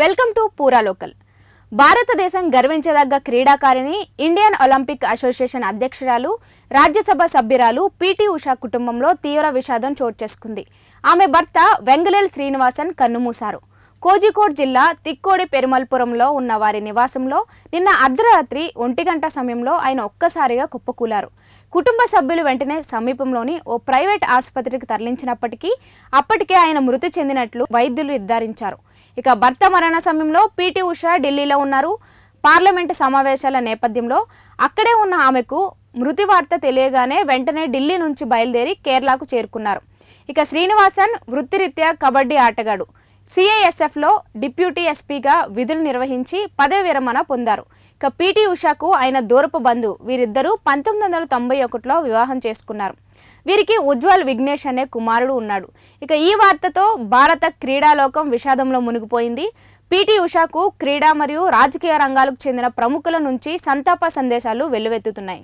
Welcome to పూరా local. భారతదేశం గర్వించదగ్గ క్రీడాకారిణి ఇండియన్ ఒలింపిక్ అసోసియేషన్ అధ్యక్షురాలు రాజ్యసభ సభ్యురాలు పిటి ఉషా కుటుంబంలో తీవ్ర విషాదం చోటు చేసుకుంది. ఆమె భర్త వెంగలేల్ శ్రీనివాసన్ కన్నుమూశారు. కోజికోడ్ జిల్లా తిక్కోడి పెరుమల్పురంలో ఉన్న వారి నివాసంలో నిన్న అర్ధరాత్రి ఒంటి గంట సమయంలో ఆయన ఒక్కసారిగా కుప్పకూలారు. కుటుంబ సభ్యులు వెంటనే సమీపంలోని ఓ ప్రైవేట్ ఆసుపత్రికి తరలించినప్పటికీ అప్పటికే ఆయన మృతి చెందినట్లు వైద్యులు నిర్ధారించారు. ఇక భర్త మరణ సమయంలో పీటీ ఉషా ఢిల్లీలో ఉన్నారు. పార్లమెంటు సమావేశాల నేపథ్యంలో అక్కడే ఉన్న ఆమెకు మృతి వార్త తెలియగానే వెంటనే ఢిల్లీ నుంచి బయలుదేరి కేరళకు చేరుకున్నారు. ఇక శ్రీనివాసన్ వృత్తిరీత్యా కబడ్డీ ఆటగాడు. సిఐఎస్ఎఫ్లో డిప్యూటీ ఎస్పీగా విధులు నిర్వహించి పదవి విరమణ పొందారు. ఇక పీటీ ఉషాకు ఆయన దూరపు బంధు. వీరిద్దరూ పంతొమ్మిది వందల తొంభై ఒకటిలో వివాహం చేసుకున్నారు. వీరికి ఉజ్వల్ విఘ్నేష్ అనే కుమారుడు ఉన్నాడు. ఇక ఈ వార్తతో భారత క్రీడాలోకం విషాదంలో మునిగిపోయింది. పీటీ ఉషాకు క్రీడా మరియు రాజకీయ రంగాలకు చెందిన ప్రముఖుల నుంచి సంతాప సందేశాలు వెల్లువెత్తుతున్నాయి.